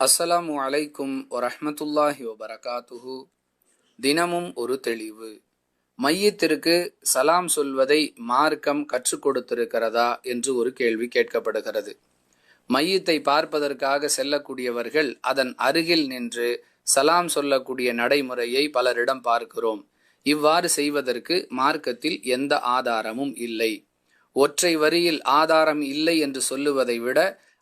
அஸ்ஸலாமு அலைக்கும் வரஹமத்துல்லாஹி வபரகாத்துஹு. தினமும் ஒரு தெளிவு. மையத்திற்கு சலாம் சொல்வதை மார்க்கம் கற்றுக் கொடுத்திருக்கிறதா என்று ஒரு கேள்வி கேட்கப்படுகிறது. மையத்தை பார்ப்பதற்காக செல்லக்கூடியவர்கள் அதன் அருகில் நின்று சலாம் சொல்லக்கூடிய நடைமுறையை பலரிடம் பார்க்கிறோம். இவ்வாறு செய்வதற்கு மார்க்கத்தில் எந்த ஆதாரமும் இல்லை. ஒற்றை வரியில் ஆதாரம் இல்லை என்று சொல்லுவதை விட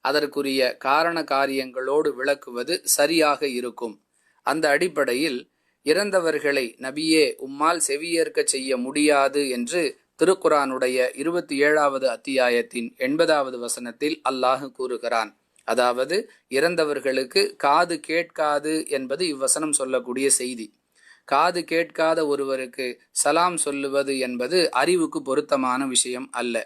அதற்குரிய காரண காரியங்களோடு விளக்குவது சரியாக இருக்கும். அந்த அடிப்படையில் இறந்தவர்களை நபியே உம்மால் செவியேற்க செய்ய முடியாது என்று திருக்குரானுடைய இருபத்தி ஏழாவது அத்தியாயத்தின் எண்பதாவது வசனத்தில் அல்லாஹ் கூறுகிறான். அதாவது இறந்தவர்களுக்கு காது கேட்காது என்பது இவ்வசனம் சொல்லக்கூடிய செய்தி. காது கேட்காத ஒருவருக்கு சலாம் சொல்லுவது என்பது அறிவுக்கு பொருத்தமான விஷயம் அல்ல.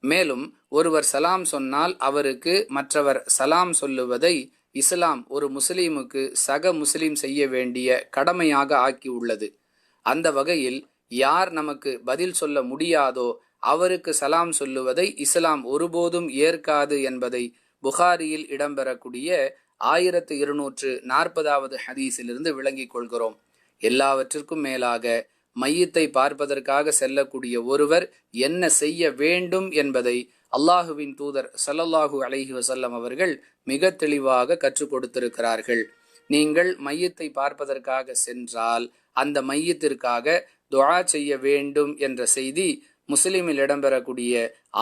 மேலும் ஒருவர் சலாம் சொன்னால் அவருக்கு மற்றவர் சலாம் சொல்லுவதை இஸ்லாம் ஒரு முஸ்லீமுக்கு சக முஸ்லீம் செய்ய வேண்டிய கடமையாக ஆக்கி உள்ளது. அந்த வகையில் யார் நமக்கு பதில் சொல்ல முடியாதோ அவருக்கு சலாம் சொல்லுவதை இஸ்லாம் ஒருபோதும் ஏற்காது என்பதை புகாரியில் இடம்பெறக்கூடிய ஆயிரத்து இருநூற்று நாற்பதாவது ஹதீஸிலிருந்து விளங்கிக் கொள்கிறோம். எல்லாவற்றிற்கும் மேலாக மையத்தை பார்ப்பதற்காக செல்லக்கூடிய ஒருவர் என்ன செய்ய வேண்டும் என்பதை அல்லாஹுவின் தூதர் சல்லல்லாஹு அலஹி வசல்லம் அவர்கள் மிக தெளிவாக கற்றுக் கொடுத்திருக்கிறார்கள். நீங்கள் மையத்தை பார்ப்பதற்காக சென்றால் அந்த மையத்திற்காக துவா செய்ய வேண்டும் என்ற செய்தி முஸ்லிமில் இடம்பெறக்கூடிய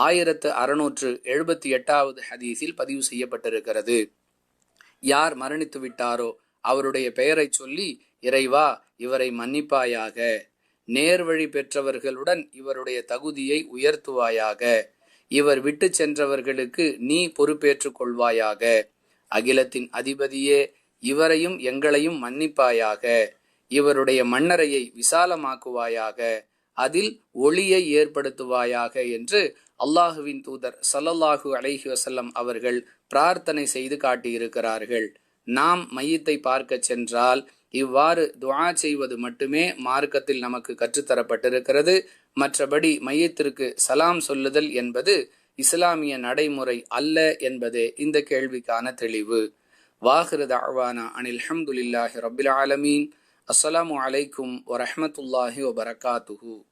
ஆயிரத்து அறுநூற்று எழுபத்தி எட்டாவது ஹதீஸில் பதிவு செய்யப்பட்டிருக்கிறது. யார் மரணித்து விட்டாரோ அவருடைய பெயரை சொல்லி இறைவா இவரை மன்னிப்பாயாக. நேர்வழி பெற்றவர்களுடன் இவருடைய தகுதியை உயர்த்துவாயாக. இவர் விட்டு சென்றவர்களுக்கு நீ பொறுப்பேற்றுக் கொள்வாயாக. அகிலத்தின் அதிபதியே இவரையும் எங்களையும் மன்னிப்பாயாக. இவருடைய மன்னரையை விசாலமாக்குவாயாக. அதில் ஒளியை ஏற்படுத்துவாயாக என்று அல்லாஹுவின் தூதர் சல்லல்லாஹு அலைஹி வசல்லம் அவர்கள் பிரார்த்தனை செய்து காட்டியிருக்கிறார்கள். நாம் மையத்தை பார்க்க சென்றால் இவ்வாறு துவா செய்வது மட்டுமே மார்க்கத்தில் நமக்கு கற்றுத்தரப்பட்டிருக்கிறது. மற்றபடி மையத்திற்கு சலாம் சொல்லுதல் என்பது இஸ்லாமிய நடைமுறை அல்ல என்பதே இந்த கேள்விக்கான தெளிவு. வாஹிரு தாவானா அனில் அஹமதுல்லாஹி ரபில் ஆலமீன். அஸ்ஸலாமு அலைக்கும் வரஹமத்துல்லாஹி வபரகாத்துஹூ.